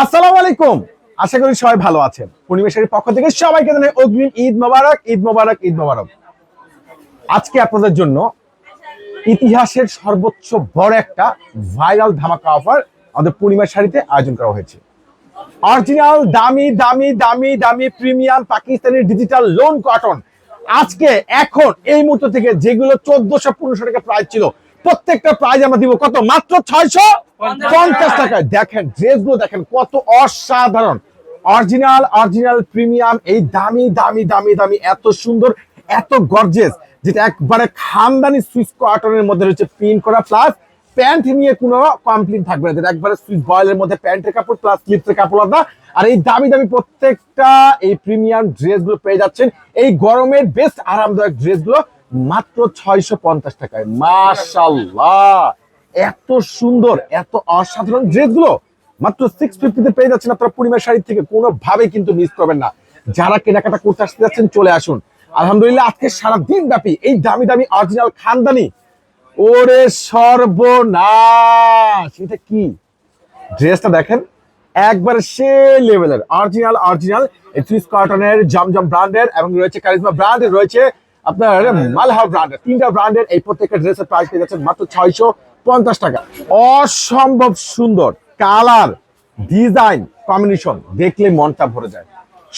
আসসালামু আলাইকুম। আশা করি সবাই ভালো আছেন। পরিবেশের পক্ষ থেকে সবাইকে জানাই অগ্রিম ঈদ মোবারক ঈদ মোবারক ঈদ মোবারক। আজকে আপনাদের জন্য ইতিহাসের সর্বোচ্চ বড় একটা ভাইরাল ধামাকা অফার আমাদের শাড়িতে আয়োজন করা হয়েছে। অরিজিনাল, দামি দামি দামি দামি, premium Pakistani digital lawn cotton. আজকে, এখন, এই মুহূর্ত থেকে যেগুলো চোদ্দশো পনেরোশো টাকা প্রাইস ছিল, প্রত্যেকটা প্রাইজ আমরা দিব কত? মাত্র ছয়শো? পঞ্চাশ টাকায়। দেখেন ড্রেসগুলো দেখেন কত অসাধারণ। অরিজিনাল অরিজিনাল প্রিমিয়াম এই দামি দামি দামি দামি এত সুন্দর এত গর্জেস যেটা একবারে খানদানি সুইস কটনের মধ্যে রয়েছে প্রিন্ট করা প্লাস প্যান্ট নিয়ে কোনো কমপ্লিট থাকবে না। যেটা একবারে সুইচ বয়েলের মধ্যে প্যান্টের কাপড় প্লাস স্লিপসের কাপড় আলাদা। আর এই দামি দামি প্রত্যেকটা এই প্রিমিয়াম ড্রেসগুলো পেয়ে যাচ্ছেন। এই গরমের বেস্ট আরামদায়ক ড্রেসগুলো মাত্র ছয়শো পঞ্চাশ টাকায়। মাশাল্লাহ এত সুন্দর, এত অসাধারণ ড্রেসগুলো মাত্র সিক্স ফিফটিতে পেয়ে যাচ্ছেন আপনারা পূর্ণিমার শাড়ি থেকে। কোনোভাবে কিন্তু মিস করবেন না। যারা কেনাকাটা করতে আসতে যাচ্ছেন, চলে আসুন। আলহামদুলিল্লাহ, আজকে সারা দিন ব্যাপী এই দামি দামি অরিজিনাল খানদানি। ওরে সর্বনাশ! এটা কি? ড্রেসটা দেখেন, একবার সে লেভেলের অরিজিনাল অরিজিনাল সুইস কটনের, জমজম ব্র্যান্ডের এবং রয়েছে কারিজমা ব্র্যান্ডের রয়েছে আপনার মালহা ব্র্যান্ডের তিনটা ব্র্যান্ডের এই প্রত্যেকটা ড্রেসের প্রাইস পেয়ে যাচ্ছেন মাত্র ছয়শো পঞ্চাশ টাকা। অসম্ভব সুন্দর কালার, ডিজাইন, কম্বিনেশন। দেখলে মনটা ভরে যায়।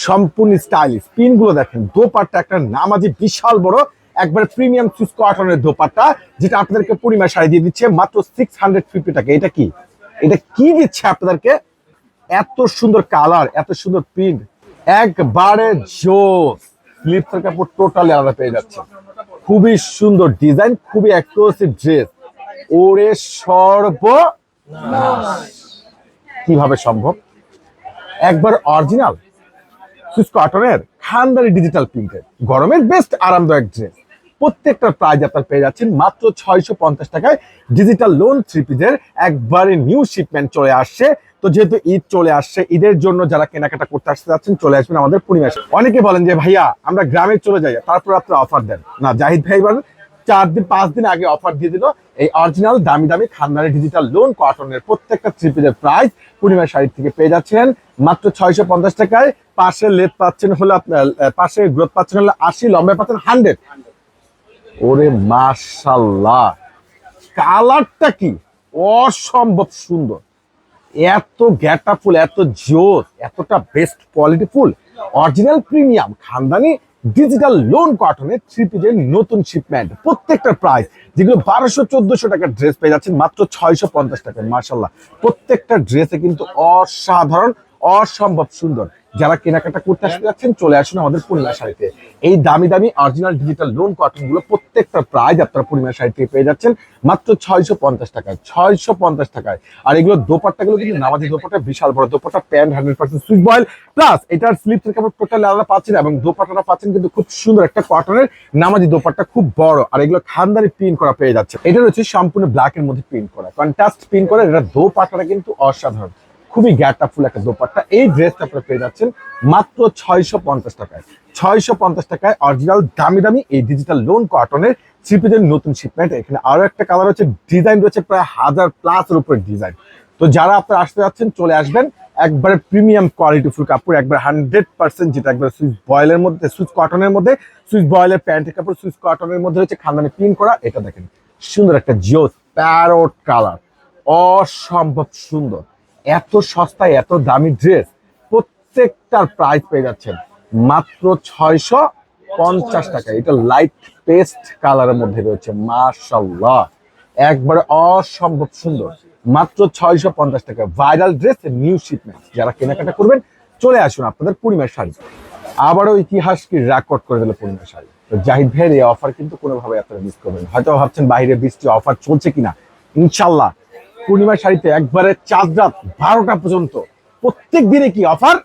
সম্পূর্ণ স্টাইলিশ। পিনগুলো দেখেন, দোপাট্টা একটা নামাজি বিশাল বড়, একবার প্রিমিয়াম সুইস কটনের দোপাট্টা, যেটা আপনাদেরকে পরিমাণ শাড়ি দিয়ে দিচ্ছে মাত্র সিক্স হান্ড্রেড টাকা। এটা কি? এটা কি দিচ্ছে আপনাদেরকে? এত সুন্দর কালার, এত সুন্দর প্রিন্ট। একবারে জোস। স্লিপসের কাপড় টোটালি আলাদা পেয়ে যাচ্ছে। খুবই সুন্দর ডিজাইন, খুবই এক্সক্লুসিভ ড্রেস ওরে সর্ব কীভাবে সম্ভব? একবার অরিজিনাল, সুইস কটনের খানদারি ডিজিটাল প্রিন্টের গরমের বেস্ট আরামদায়ক ড্রেস প্রত্যেকটা প্রাইজ আপনার পেয়ে যাচ্ছেন মাত্র ছয়শো পঞ্চাশ টাকায় ডিজিটাল লোন থ্রি পিসের একবারে নিউ শিপমেন্ট চলে আসছে। তো যেহেতু ঈদ চলে আসছে, ঈদের জন্য যারা কেনাকাটা করতে আসতে যাচ্ছেন, চলে আসবেন আমাদের পরিবেশ। অনেকে বলেন যে, ভাইয়া, আমরা গ্রামে চলে যাই, তারপর আপনার অফার দেন। না, জাহিদ ভাই বলেন চার দিন, পাঁচ দিন আগে অফার দিয়ে দিল। এই অরিজিনাল দামি দামি খানদানি ডিজিটাল লোন কটনের প্রত্যেকটা থ্রি পিসের প্রাইস পূর্ণিমা শাড়ি থেকে পেয়ে যাচ্ছেন। মাত্র ছয়শো পঞ্চাশ টাকায় পাশে লেট পাচ্ছেন হলো আপনার পাশে গ্রোথ পাচ্ছেন হলো আশি লম্বা পাচ্ছেন হান্ড্রেড ওরে মাশাল্লাহ কালারটা কি? অসম্ভব সুন্দর। এত গ্যাটা ফুল এত জোর, এতটা best quality full original premium খানদানি ডিজিটাল লোন কটনের থ্রি পিসের নতুন শিপমেন্ট প্রত্যেকটা প্রাইস যেগুলো বারোশো, চোদ্দশো টাকার ড্রেস পেয়ে যাচ্ছেন মাত্র ছয়শো পঞ্চাশ টাকায় মার্শাল্লাহ প্রত্যেকটা ড্রেসে কিন্তু অসাধারণ, অসম্ভব সুন্দর। যারা কেনাকাটা করতে আসতে যাচ্ছেন, চলে আসুন আমাদের পূর্ণা শাড়িতে। এই দামি দামি অরিজিনাল ডিজিটাল লোন কটনগুলো প্রত্যেকটা প্রাইস আপনারা পূর্ণিমা শাড়ি থেকে পেয়ে যাচ্ছেন। মাত্র ছয়শো পঞ্চাশ টাকায় ছয়শো পঞ্চাশ টাকায়। আর এগুলো দোপাট্টা গুলো কিন্তু নামাজি দোপাট্টা বিশাল বড় dupatta pant hundred percent Swiss voile. Plus এটার স্লিপ থেকে কাপড় টোটাল আলাদা পাচ্ছেন এবং দোপাট্টাটা পাচ্ছেন কিন্তু খুব সুন্দর একটা কটনের নামাজি দোপাট্টা খুব বড়। আর এগুলো খানদারি প্রিন্ট করা পেয়ে যাচ্ছে এটা হচ্ছে সম্পূর্ণ ব্ল্যাক এর মধ্যে প্রিন্ট করা। কন্ট্রাস্ট প্রিন্ট করা এটা দোপাট্টাটা কিন্তু অসাধারণ। খুবই গ্যাটা ফুল একটা দোপাট্টা। এই ড্রেসটা আপনারা পেয়ে যাচ্ছেন মাত্র ছয়শো পঞ্চাশ টাকায়। ছয়শো পঞ্চাশ টাকায় অরিজিনাল, দামি দামি এই ডিজিটাল লোন কটনের চিপিদের নতুন শিপমেন্ট এখানে আরও একটা কালার হচ্ছে ডিজাইন রয়েছে প্রায় হাজার প্লাস এর উপরে ডিজাইন তো যারা আপনারা আসতে যাচ্ছেন, চলে আসবেন, একবারে প্রিমিয়াম কোয়ালিটি ফুল কাপড়, একবার হান্ড্রেড পার্সেন্ট যেটা একবার সুইচ বয়েলের মধ্যে সুইচ কটনের মধ্যে সুইচ বয়েলের প্যান্টের কাপড় সুইচ কটনের মধ্যে হচ্ছে খানদানি প্রিন্ট করা। এটা দেখেন, সুন্দর একটা জিওস প্যারোট কালার অসম্ভব সুন্দর। এত সস্তায় এত দামি ড্রেস প্রত্যেকটার প্রাইস পেয়ে যাচ্ছেন। মাত্র ছয়শো পঞ্চাশ টাকা। এটা লাইট পেস্ট কালারের মধ্যে রয়েছে মাশাল্লাহ একবারে অসম্ভব সুন্দর। মাত্র ছয়শো পঞ্চাশ টাকা। ভাইরাল ড্রেস নিউ শিপমেন্ট যারা কেনাকাটা করবেন, চলে আসুন আপনাদের পূর্ণিমার শাড়ি। আবারও ইতিহাসকে রেকর্ড করে দিল পূর্ণিমার শাড়ি। তো জাহিদ ভাইয়ের এই অফার কিন্তু কোনোভাবে আপনারা মিস করবেন হয়তো ভাবছেন বাইরে বৃষ্টি অফার চলছে কিনা। ইনশাল্লাহ পূর্ণিমার শাড়িতে একবারে চার রাত বারোটা পর্যন্ত। প্রত্যেক দিনে কি অফার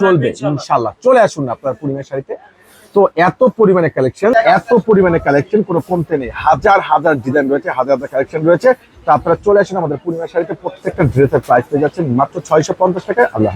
চলবে ইনশাল্লাহ চলে আসুন না আপনার পূর্ণিমার শাড়িতে। তো এত পরিমাণে কালেকশন এত পরিমাণে কালেকশন কোনো কমতে নেই। হাজার হাজার ডিজাইন রয়েছে, হাজার হাজার কালেকশন রয়েছে। তো আপনারা চলে আসুন আমাদের পূর্ণিমা শাড়িতে। প্রত্যেকটা ড্রেসের প্রাইস পেয়ে যাচ্ছেন মাত্র ছয়শো পঞ্চাশ টাকায়। আল্লাহ।